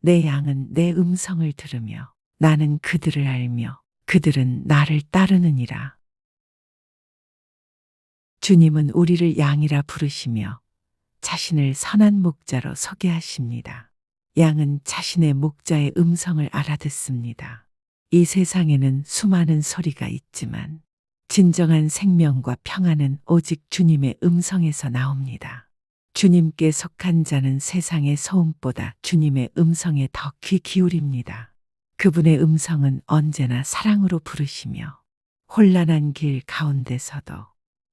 내 양은 내 음성을 들으며 나는 그들을 알며 그들은 나를 따르느니라. 주님은 우리를 양이라 부르시며 자신을 선한 목자로 소개하십니다. 양은 자신의 목자의 음성을 알아듣습니다. 이 세상에는 수많은 소리가 있지만 진정한 생명과 평안은 오직 주님의 음성에서 나옵니다. 주님께 속한 자는 세상의 소음보다 주님의 음성에 더 귀 기울입니다. 그분의 음성은 언제나 사랑으로 부르시며 혼란한 길 가운데서도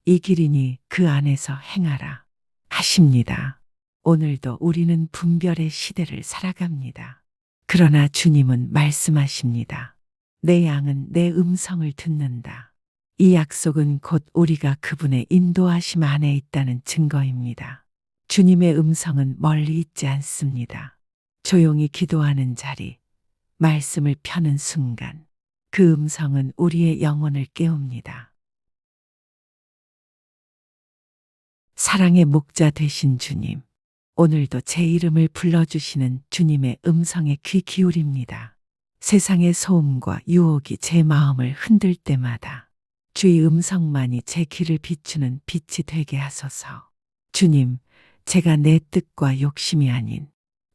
이 길이니 그 안에서 행하라 하십니다. 오늘도 우리는 분별의 시대를 살아갑니다. 그러나 주님은 말씀하십니다. 내 양은 내 음성을 듣는다. 이 약속은 곧 우리가 그분의 인도하심 안에 있다는 증거입니다. 주님의 음성은 멀리 있지 않습니다. 조용히 기도하는 자리, 말씀을 펴는 순간, 그 음성은 우리의 영혼을 깨웁니다. 사랑의 목자 되신 주님, 오늘도 제 이름을 불러주시는 주님의 음성에 귀 기울입니다. 세상의 소음과 유혹이 제 마음을 흔들 때마다 주의 음성만이 제 길을 비추는 빛이 되게 하소서. 주님, 제가 내 뜻과 욕심이 아닌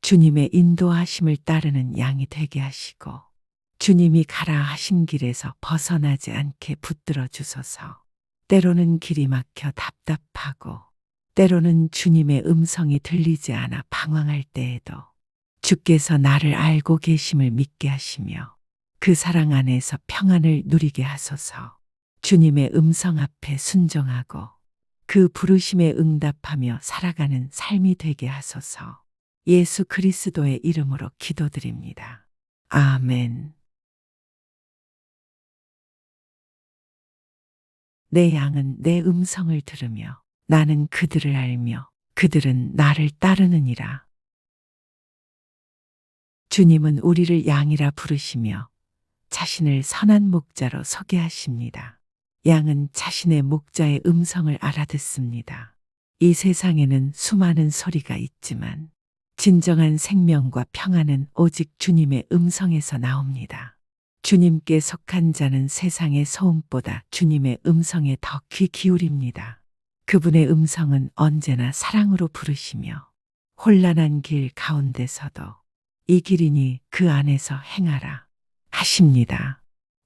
주님의 인도하심을 따르는 양이 되게 하시고 주님이 가라 하신 길에서 벗어나지 않게 붙들어 주소서. 때로는 길이 막혀 답답하고 때로는 주님의 음성이 들리지 않아 방황할 때에도 주께서 나를 알고 계심을 믿게 하시며 그 사랑 안에서 평안을 누리게 하소서. 주님의 음성 앞에 순종하고 그 부르심에 응답하며 살아가는 삶이 되게 하소서. 예수 그리스도의 이름으로 기도드립니다. 아멘. 내 양은 내 음성을 들으며 나는 그들을 알며 그들은 나를 따르느니라. 주님은 우리를 양이라 부르시며 자신을 선한 목자로 소개하십니다. 양은 자신의 목자의 음성을 알아듣습니다. 이 세상에는 수많은 소리가 있지만 진정한 생명과 평안은 오직 주님의 음성에서 나옵니다. 주님께 속한 자는 세상의 소음보다 주님의 음성에 더 귀 기울입니다. 그분의 음성은 언제나 사랑으로 부르시며 혼란한 길 가운데서도 이 길이니 그 안에서 행하라 하십니다.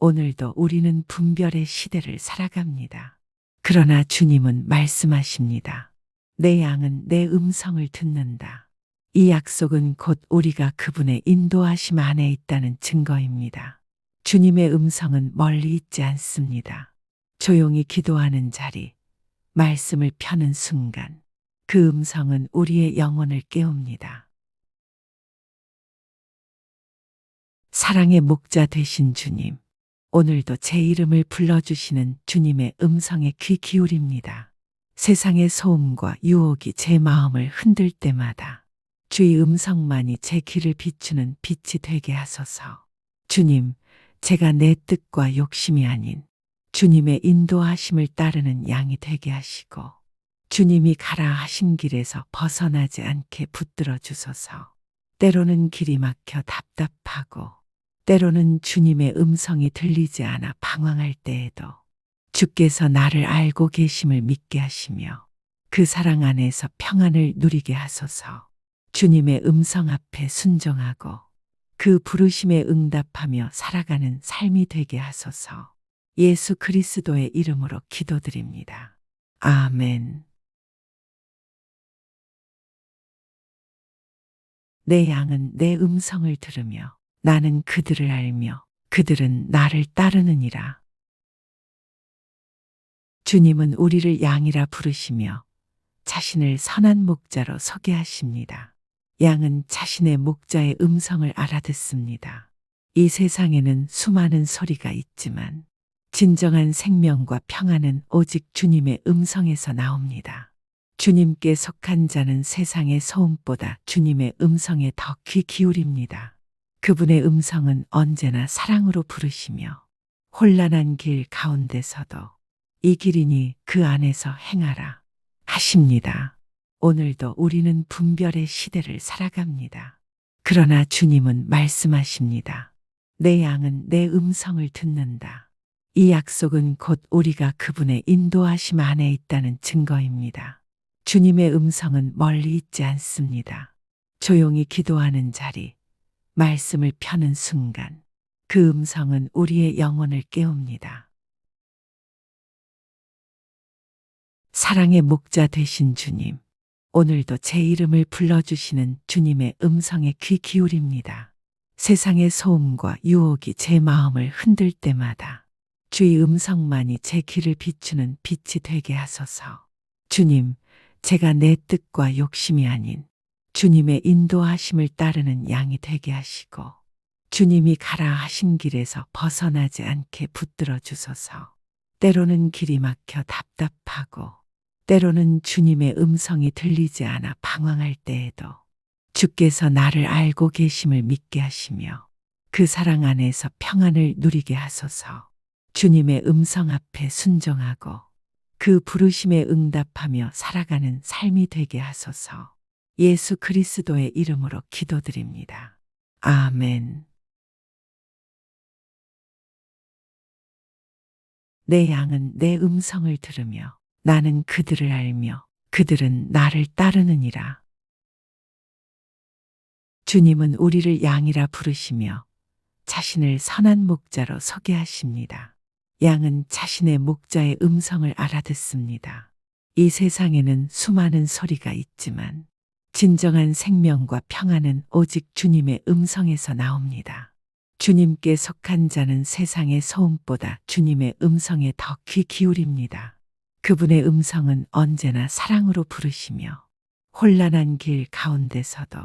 오늘도 우리는 분별의 시대를 살아갑니다. 그러나 주님은 말씀하십니다. 내 양은 내 음성을 듣는다. 이 약속은 곧 우리가 그분의 인도하심 안에 있다는 증거입니다. 주님의 음성은 멀리 있지 않습니다. 조용히 기도하는 자리, 말씀을 펴는 순간, 그 음성은 우리의 영혼을 깨웁니다. 사랑의 목자 되신 주님, 오늘도 제 이름을 불러주시는 주님의 음성에 귀 기울입니다. 세상의 소음과 유혹이 제 마음을 흔들 때마다 주의 음성만이 제 길을 비추는 빛이 되게 하소서. 주님, 제가 내 뜻과 욕심이 아닌 주님의 인도하심을 따르는 양이 되게 하시고 주님이 가라 하신 길에서 벗어나지 않게 붙들어 주소서. 때로는 길이 막혀 답답하고 때로는 주님의 음성이 들리지 않아 방황할 때에도 주께서 나를 알고 계심을 믿게 하시며 그 사랑 안에서 평안을 누리게 하소서. 주님의 음성 앞에 순종하고 그 부르심에 응답하며 살아가는 삶이 되게 하소서. 예수 그리스도의 이름으로 기도드립니다. 아멘. 내 양은 내 음성을 들으며 나는 그들을 알며 그들은 나를 따르느니라. 주님은 우리를 양이라 부르시며 자신을 선한 목자로 소개하십니다. 양은 자신의 목자의 음성을 알아듣습니다. 이 세상에는 수많은 소리가 있지만 진정한 생명과 평안은 오직 주님의 음성에서 나옵니다. 주님께 속한 자는 세상의 소음보다 주님의 음성에 더 귀 기울입니다. 그분의 음성은 언제나 사랑으로 부르시며 혼란한 길 가운데서도 이 길이니 그 안에서 행하라 하십니다. 오늘도 우리는 분별의 시대를 살아갑니다. 그러나 주님은 말씀하십니다. 내 양은 내 음성을 듣는다. 이 약속은 곧 우리가 그분의 인도하심 안에 있다는 증거입니다. 주님의 음성은 멀리 있지 않습니다. 조용히 기도하는 자리, 말씀을 펴는 순간, 그 음성은 우리의 영혼을 깨웁니다. 사랑의 목자 되신 주님, 오늘도 제 이름을 불러주시는 주님의 음성에 귀 기울입니다. 세상의 소음과 유혹이 제 마음을 흔들 때마다 주의 음성만이 제 길을 비추는 빛이 되게 하소서. 주님, 제가 내 뜻과 욕심이 아닌 주님의 인도하심을 따르는 양이 되게 하시고 주님이 가라 하신 길에서 벗어나지 않게 붙들어 주소서. 때로는 길이 막혀 답답하고 때로는 주님의 음성이 들리지 않아 방황할 때에도 주께서 나를 알고 계심을 믿게 하시며 그 사랑 안에서 평안을 누리게 하소서. 주님의 음성 앞에 순종하고 그 부르심에 응답하며 살아가는 삶이 되게 하소서. 예수 그리스도의 이름으로 기도드립니다. 아멘. 내 양은 내 음성을 들으며 나는 그들을 알며 그들은 나를 따르느니라. 주님은 우리를 양이라 부르시며 자신을 선한 목자로 소개하십니다. 양은 자신의 목자의 음성을 알아듣습니다. 이 세상에는 수많은 소리가 있지만 진정한 생명과 평안은 오직 주님의 음성에서 나옵니다. 주님께 속한 자는 세상의 소음보다 주님의 음성에 더 귀 기울입니다. 그분의 음성은 언제나 사랑으로 부르시며 혼란한 길 가운데서도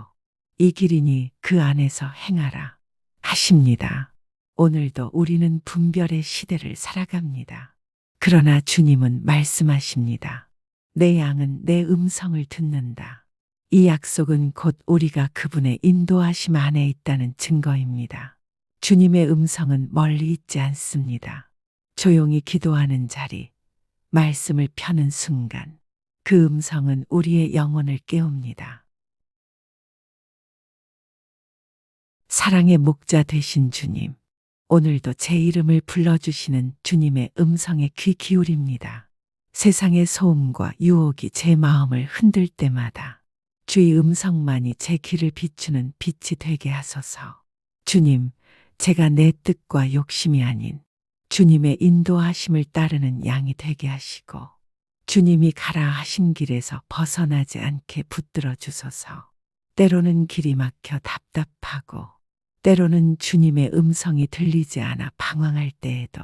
이 길이니 그 안에서 행하라 하십니다. 오늘도 우리는 분별의 시대를 살아갑니다. 그러나 주님은 말씀하십니다. 내 양은 내 음성을 듣는다. 이 약속은 곧 우리가 그분의 인도하심 안에 있다는 증거입니다. 주님의 음성은 멀리 있지 않습니다. 조용히 기도하는 자리, 말씀을 펴는 순간, 그 음성은 우리의 영혼을 깨웁니다. 사랑의 목자 되신 주님, 오늘도 제 이름을 불러주시는 주님의 음성에 귀 기울입니다. 세상의 소음과 유혹이 제 마음을 흔들 때마다 주의 음성만이 제 길을 비추는 빛이 되게 하소서. 주님, 제가 내 뜻과 욕심이 아닌 주님의 인도하심을 따르는 양이 되게 하시고 주님이 가라 하신 길에서 벗어나지 않게 붙들어 주소서. 때로는 길이 막혀 답답하고 때로는 주님의 음성이 들리지 않아 방황할 때에도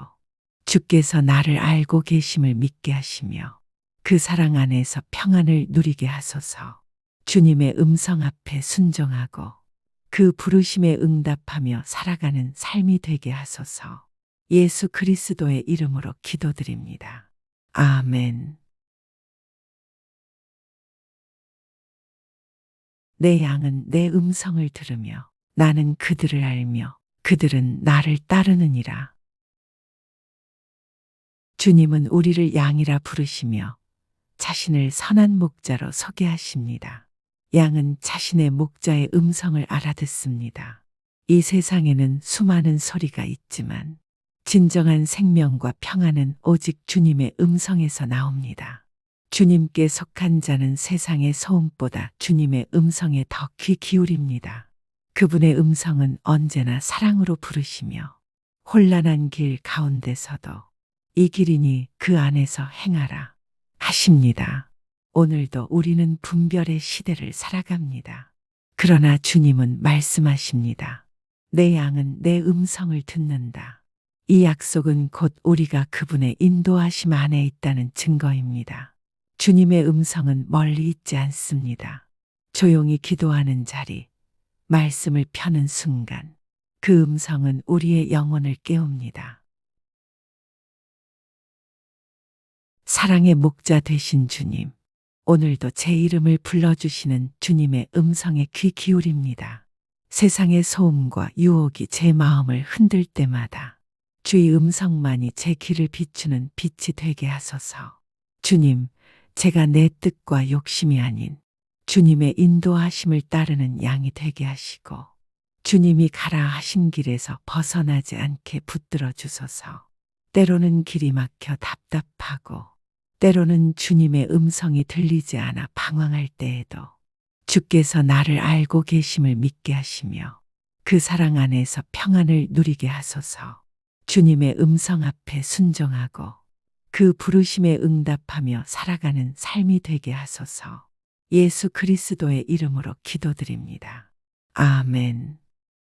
주께서 나를 알고 계심을 믿게 하시며 그 사랑 안에서 평안을 누리게 하소서. 주님의 음성 앞에 순종하고 그 부르심에 응답하며 살아가는 삶이 되게 하소서. 예수 그리스도의 이름으로 기도드립니다. 아멘. 내 양은 내 음성을 들으며 나는 그들을 알며 그들은 나를 따르느니라. 주님은 우리를 양이라 부르시며 자신을 선한 목자로 소개하십니다. 양은 자신의 목자의 음성을 알아듣습니다. 이 세상에는 수많은 소리가 있지만 진정한 생명과 평안은 오직 주님의 음성에서 나옵니다. 주님께 속한 자는 세상의 소음보다 주님의 음성에 더 귀 기울입니다. 그분의 음성은 언제나 사랑으로 부르시며 혼란한 길 가운데서도 이 길이니 그 안에서 행하라 하십니다. 오늘도 우리는 분별의 시대를 살아갑니다. 그러나 주님은 말씀하십니다. 내 양은 내 음성을 듣는다. 이 약속은 곧 우리가 그분의 인도하심 안에 있다는 증거입니다. 주님의 음성은 멀리 있지 않습니다. 조용히 기도하는 자리, 말씀을 펴는 순간, 그 음성은 우리의 영혼을 깨웁니다. 사랑의 목자 되신 주님, 오늘도 제 이름을 불러주시는 주님의 음성에 귀 기울입니다. 세상의 소음과 유혹이 제 마음을 흔들 때마다 주의 음성만이 제 길을 비추는 빛이 되게 하소서. 주님, 제가 내 뜻과 욕심이 아닌 주님의 인도하심을 따르는 양이 되게 하시고 주님이 가라 하신 길에서 벗어나지 않게 붙들어 주소서. 때로는 길이 막혀 답답하고 때로는 주님의 음성이 들리지 않아 방황할 때에도 주께서 나를 알고 계심을 믿게 하시며 그 사랑 안에서 평안을 누리게 하소서. 주님의 음성 앞에 순종하고 그 부르심에 응답하며 살아가는 삶이 되게 하소서. 예수 그리스도의 이름으로 기도드립니다. 아멘.